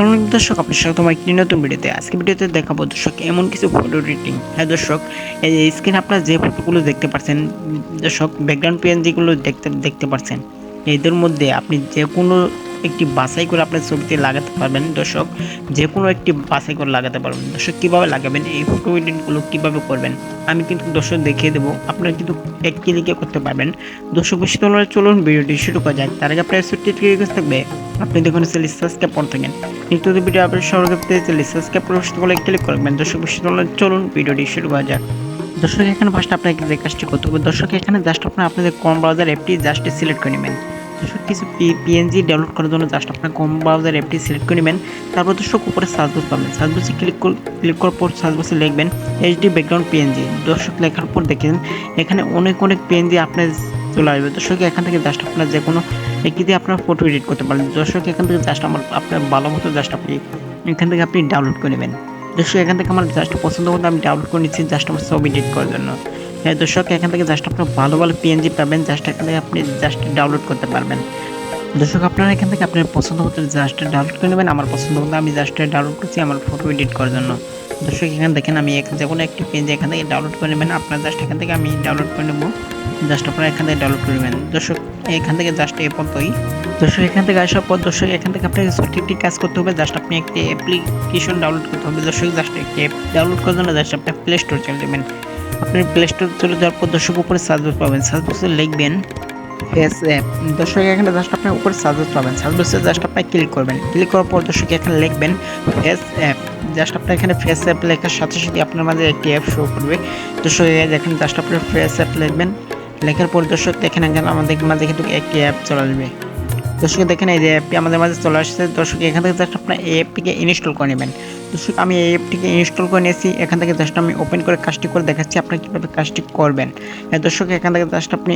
আলাইকুম দর্শক, আপনার তোমার একটি নতুন ভিডিওতে আজকে ভিডিওতে দেখাবো দর্শক, এমন কিছু ফটো এডিটিং হ্যাঁ দর্শক, এই স্ক্রিন আপনার যে ফটোগুলো দেখতে পাচ্ছেন দর্শক ব্যাকগ্রাউন্ড পিএনজিগুলো দেখতে দেখতে পাচ্ছেন এদের মধ্যে আপনি যে কোনো একটি বাছাই করে আপনার ছবিতে লাগাতে পারবেন দর্শক। যে কোনো একটি বাছাই করে লাগাতে পারবেন। দর্শক, কীভাবে লাগাবেন? এই ফটো এডিটগুলো কীভাবে করবেন? আমি কিন্তু দর্শক দেখিয়ে দেবো। আপনারা কিন্তু এক ক্লিকে করতে পারবেন। দর্শক, বেশি তোলার চলুন ভিডিওটি শুরু করা যাক। তার আগে আপনার ছোট্ট থাকবে। আপনি দেখুন সেল সাবস্ক্রাইব করে থাকেন। নিত্য ভিডিও আপনার সর্বক্ষেত্রে সেল সাবস্ক্রাইব করে ক্লিক করবেন। দর্শক, বেশি তোলার চলুন ভিডিওটি শুরু করা যাক। দর্শক, এখানে ফার্স্ট আপনাকে যে কাজটি করতে হবে। দর্শক, এখানে জাস্ট আপনার আপনাদের কম ব্রাউজার অ্যাপটি জাস্ট সিলেক্ট করে নেবেন। দর্শক কিছু পিএনজি ডাউনলোড করার জন্য জাস্ট আপনার কম ব্রাউজার অ্যাপটি সিলেক্ট করে নেবেন। তারপর দর্শক উপরে সার্চ বক্স পাবেন। সার্চ বক্সে ক্লিক ক্লিক করার পর সার্চ বক্সে লিখবেন এইচডি ব্যাকগ্রাউন্ড পিএনজি দর্শক লেখার পর দেখেন এখানে অনেক অনেক পিএনজি আপনার চলে আসবে। দর্শক, এখান থেকে জাস্ট আপনার যে কোনো একটি দিয়ে আপনার ফটো এডিট করতে পারেন। দর্শক, এখান থেকে জাস্ট আমার, আপনার ভালো মতো জাস্ট আপনি এখান থেকে আপনি ডাউনলোড করে নেবেন। দর্শক, এখান থেকে আমার জাস্ট পছন্দ মতো আমি ডাউনলোড করে নিচ্ছি জাস্ট আমার ছবি এডিট করার জন্য। হ্যাঁ দর্শক এখান থেকে জাস্ট আপনার ভালো ভালো পিএনজি পাবেন জাস্ট এখান থেকে আপনি জাস্ট ডাউনলোড করতে পারবেন দর্শক আপনারা এখান থেকে আপনার পছন্দ মতো জাস্ট ডাউনলোড করে নেবেন আমার পছন্দ মতো আমি জাস্ট ডাউনলোড করছি আমার ফটো এডিট করার জন্য দর্শক এখানে দেখেন আমি যে কোনো একটি পেজ এখান থেকে ডাউনলোড করে নেবেন আপনার জাস্ট এখান থেকে আমি ডাউনলোড করে নেব জাস্ট আপনারা এখান থেকে ডাউনলোড করে নেবেন দর্শক এখান থেকে জাস্ট এ পর্যন্তই দর্শক এখান থেকে আসার পর দর্শক এখান থেকে আপনাকে ছোট্ট একটি কাজ করতে হবে জাস্ট আপনি একটি অ্যাপ্লিকেশন ডাউনলোড করতে হবে দর্শক জাস্ট একটি অ্যাপ ডাউনলোড করার জন্য জাস্ট আপনি প্লে স্টোর চলে যাবেন আপনি প্লে স্টোর চলে যাওয়ার পর দর্শক উপরে সার্চ বক্স পাবেন। সার্চ বক্সে লিখবেন ফেস অ্যাপ দর্শক এখানে জাস্ট আপনি উপরে সার্চ বক্স পাবেন। সার্চ বক্সে জাস্ট আপনি ক্লিক করবেন। ক্লিক করার পর দর্শক এখানে লিখবেন ফেস অ্যাপ জাস্ট আপনার এখানে ফেস অ্যাপ লেখার সাথে সাথে আপনার মাঝে একটি অ্যাপ শো করবে। দর্শক এই দেখেন জাস্ট আপনার ফেস অ্যাপ লিখবেন। লেখার পর দর্শক দেখেন এখানে আমাদের মাঝে কিন্তু একটি অ্যাপ চলে আসবে। দর্শক দেখেন এই যে অ্যাপটি আমাদের মাঝে চলে আসছে। দর্শক এখান থেকে জাস্ট আপনার এই অ্যাপটিকে ইনস্টল করে নেবেন। দর্শক আমি এই অ্যাপটিকে ইনস্টল করে নিয়েছি। এখান থেকে জাস্ট আমি ওপেন করে কাজটি করে দেখাচ্ছি আপনারা কীভাবে কাজটি করবেন। হ্যাঁ, দর্শক এখান থেকে জাস্ট আপনি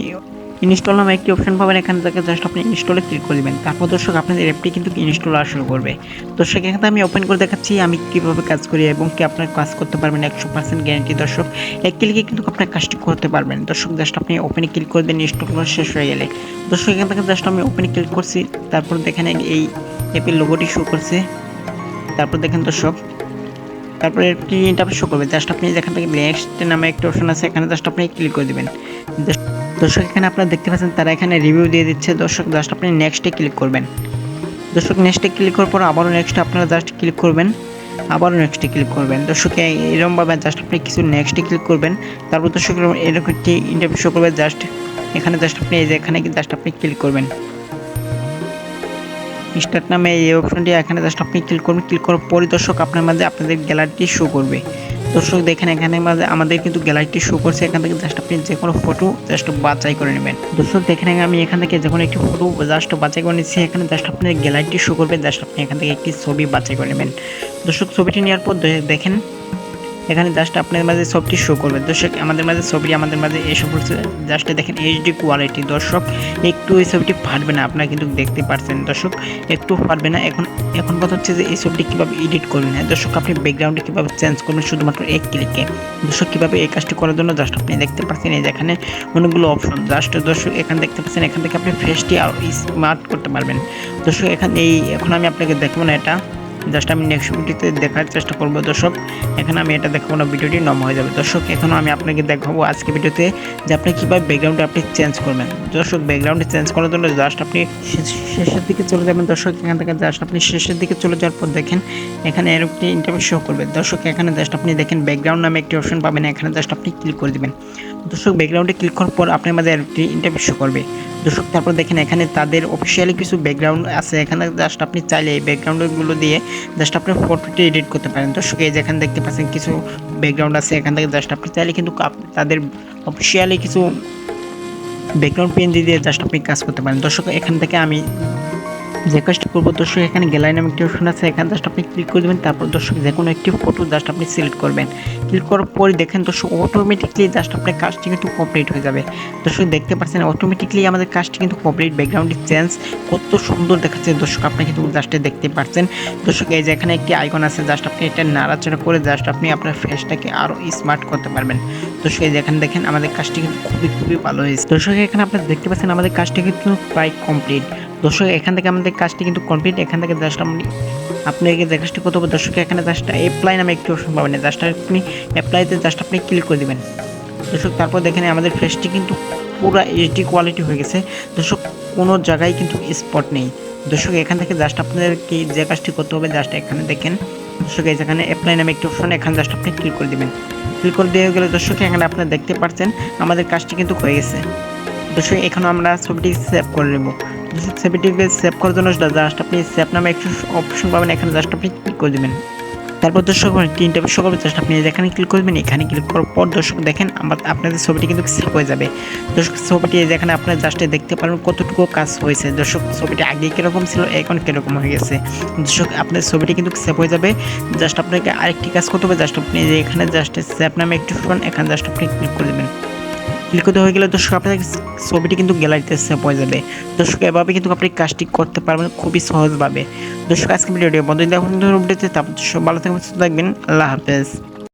ইনস্টল নামে একটি অপশন পাবেন। এখান থেকে জাস্ট আপনি ইনস্টলে ক্লিক করে দেবেন। তারপর দর্শক আপনাদের অ্যাপটি কিন্তু ইনস্টল আসা শুরু করবে। দর্শক এখান থেকে আমি ওপেন করে দেখাচ্ছি আমি কীভাবে কাজ করি এবং কি আপনার কাজ করতে পারবেন একশো পার্সেন্ট গ্যারান্টি। দর্শক এক ক্লিকে কিন্তু আপনার কাজটি করতে পারবেন। দর্শক জাস্ট আপনি ওপেনে ক্লিক করবেন ইনস্টল করা শেষ হয়ে গেলে। দর্শক এখান থেকে জাস্ট আমি ওপেনে ক্লিক করছি। তারপর দেখেন এই অ্যাপের লোগোটি শো করছে। তারপর দেখেন দর্শক, তারপরে একটি ইন্টারভিউ শো করবে? জাস্ট আপনি যেখান থেকে নেক্সট নামে একটা অপশন আছে, এখানে জাস্ট আপনি ক্লিক করে দেবেন। দর্শক, এখানে আপনারা দেখতে পাচ্ছেন তারা এখানে রিভিউ দিয়ে দিচ্ছে। দর্শক জাস্ট আপনি নেক্সটে ক্লিক করবেন। দর্শক নেক্সটে ক্লিক করার পর আবারও নেক্সট আপনারা জাস্ট ক্লিক করবেন। আবারও নেক্সটে ক্লিক করবেন। দর্শক এরকমভাবে জাস্ট আপনি কিছু নেক্সটে ক্লিক করবেন। তারপর দর্শক, এরকম একটি ইন্টারভিউ শো করবে। জাস্ট এখানে জাস্ট আপনি এই যে এখানে জাস্ট আপনি ক্লিক করবেন। স্টার্ট নামে এই অপশনটি এখানে জাস্ট আপনি ক্লিক করবেন ক্লিক করার পরে দর্শক আপনার মাঝে আপনাদের গ্যালারিটি শো করবে। দর্শক দেখেন এখানে মাঝে আমাদের কিন্তু গ্যালারিটি শো করছে। এখান থেকে জাস্ট আপনি যে কোনো ফটো জাস্ট বাছাই করে নেবেন। দর্শক দেখেন আমি এখান থেকে যে কোনো একটি ফটো জাস্ট বাছাই করে নিচ্ছি। এখানে জাস্ট আপনার গ্যালারিটি শো করবেন জাস্ট আপনি এখান থেকে একটি ছবি বাছাই করে নেবেন। দর্শক ছবিটি নেওয়ার পর দেখেন এখানে জাস্ট আপনার মাঝে ছবিটি শো করবে। দর্শক, আমাদের মাঝে ছবি আমাদের মাঝে এসব করছে। জাস্ট দেখেন এইচডি কোয়ালিটি দর্শক, একটু এই ছবিটি ফাটবে না, আপনারা কিন্তু দেখতে পারছেন। দর্শক, একটু ফাটবে না। এখন এখন কথা হচ্ছে যে এই ছবিটি কীভাবে এডিট করবেন হ্যাঁ? দর্শক, আপনি ব্যাকগ্রাউন্ডে কীভাবে চেঞ্জ করবেন? শুধুমাত্র এক ক্লিকে দর্শক, কীভাবে এই কাজটি করার জন্য জাস্ট আপনি দেখতে পাচ্ছেন এই যে এখানে অনেকগুলো অপশন জাস্ট দর্শক, এখানে দেখতে পাচ্ছেন, এখান থেকে আপনি ফেসটি আরও স্মার্ট করতে পারবেন। দর্শক, এখানে এই, এখন আমি আপনাকে দেখব না এটা। জাস্ট আমি নেক্সট ভিডিওতে দেখার চেষ্টা করব, দর্শক। এখানে আমি এটা দেখাবো না, ভিডিওটি নম হয়ে যাবে। দর্শক, এখন আমি আপনাকে দেখাবো আজকে ভিডিওতে যে আপনি কীভাবে ব্যাকগ্রাউন্ডে আপনি চেঞ্জ করবেন। দর্শক ব্যাকগ্রাউন্ডে চেঞ্জ করার জন্য জাস্ট আপনি শেষের দিকে চলে যাবেন। দর্শক, এখান থেকে জাস্ট আপনি শেষের দিকে চলে যাওয়ার পর দেখেন, এখানে এর একটি ইন্টারভিউ শো করবে। দর্শক, এখানে জাস্ট আপনি দেখেন ব্যাকগ্রাউন্ড নামে একটি অপশন পাবেন, এখানে জাস্ট আপনি ক্লিক করে দেবেন। দর্শক ব্যাকগ্রাউন্ডে ক্লিক করার পর আপনার মাঝে একটি ইন্টারভিউ শো করবে। দর্শক, তারপর দেখেন এখানে তাদের অফিসিয়ালি কিছু ব্যাকগ্রাউন্ড আছে। এখানে জাস্ট আপনি চাইলে এই ব্যাকগ্রাউন্ডগুলো দিয়ে জাস্ট আপনি ফটোটি এডিট করতে পারেন। তো এই যেখানে দেখতে পাচ্ছেন কিছু ব্যাকগ্রাউন্ড আছে, এখান থেকে জাস্ট আপনি চাইলে কিন্তু তাদের অফিসিয়ালি কিছু ব্যাকগ্রাউন্ড পেন দিয়ে জাস্ট আপনি কাজ করতে পারেন। দর্শক, এখান থেকে আমি যে কাজটি করব, দর্শক, এখানে গ্যালারি নামে একটি অপশন আছে। এখানে জাস্ট আপনি ক্লিক করে দেবেন, তারপর দর্শক, যে কোনো একটি ফটো জাস্ট আপনি সিলেক্ট করবেন। ক্লিক করার পরে দেখেন দর্শক অটোমেটিকলি জাস্ট আপনার কাজটি কিন্তু কমপ্লিট হয়ে যাবে। দর্শক, দেখতে পাচ্ছেন অটোমেটিকলি আমাদের কাজটি কিন্তু কমপ্লিট ব্যাকগ্রাউন্ডের চেঞ্জ কত সুন্দর দেখাচ্ছে দর্শক, আপনি কিন্তু জাস্টে দেখতে পাচ্ছেন। দর্শক, এই যে এখানে একটি আইকন আছে জাস্ট আপনি এটা নাড়াচাড়া করে জাস্ট আপনি আপনার ফেসটাকে আরও স্মার্ট করতে পারবেন। দর্শক, এই যে এখানে দেখেন, আমাদের কাজটি কিন্তু খুবই খুবই ভালো হয়েছে। দর্শক, এখানে আপনারা দেখতে পাচ্ছেন, আমাদের কাজটি কিন্তু প্রায় কমপ্লিট দর্শক, এখান থেকে আমাদের কাজটি কিন্তু কমপ্লিট এখান থেকে জাস্ট আপনি আপনাকে যে কাজটি করতে হবে দর্শক, এখানে জাস্ট অ্যাপ্লাই নামে একটি অপশন পাবেন। জাস্ট আপনি অ্যাপ্লাইতে জাস্ট আপনি ক্লিক করে দিবেন। দর্শক, তারপর দেখেন আমাদের ফেসটি কিন্তু পুরো এইচডি কোয়ালিটি হয়ে গেছে। দর্শক, কোনো জায়গায় কিন্তু স্পট নেই। দর্শক, এখান থেকে জাস্ট আপনাদেরকে যে কাজটি করতে হবে, জাস্ট এখানে দেখেন। দর্শক, এই যেখানে অ্যাপ্লাই নামে একটি অপশন এখানে জাস্ট আপনি ক্লিক করে দিবেন। ক্লিক করে দিয়ে গেলে দর্শক, এখানে আপনারা দেখতে পাচ্ছেন আমাদের কাজটি কিন্তু হয়ে গেছে। দর্শক, এখানে আমরা ছবিটি সেভ করে নেব। ছবিটিকে সেভ করার জন্য জাস্ট আপনি সেভ নামে একটু অপশন পাবেন, এখানে জাস্ট আপনি ক্লিক করে দেবেন। তারপর দর্শক তিনটা বিষয় করবে। জাস্ট আপনি যেখানে ক্লিক করবেন, এখানে ক্লিক করার পর দর্শক দেখেন, আমার আপনাদের ছবিটি কিন্তু সেভ হয়ে যাবে। দর্শক, ছবিটি যেখানে আপনার জাস্ট দেখতে পারবেন কতটুকু কাজ হয়েছে। দর্শক, ছবিটি আগে কীরকম ছিল, এখন কীরকম হয়ে গেছে। দর্শক আপনার ছবিটি কিন্তু সেভ হয়ে যাবে। জাস্ট আপনাকে আরেকটি কাজ করতে হবে। জাস্ট আপনি এখানে জাস্ট সেভ নামে একটু ফোন এখানে জাস্ট আপনি ক্লিক করে দেবেন। ক্লিক করতে হয়ে গেলে দর্শক আপনার ছবিটি কিন্তু গ্যালারিতে সেভ হয়ে যাবে। দর্শক, এভাবে কিন্তু আপনি কাজটি করতে পারবেন খুবই সহজভাবে। দর্শক আজকে ভিডিওটি বন্ধু দেখুন ভালো থাকবেন, সুস্থ থাকবেন। আল্লাহ হাফেজ।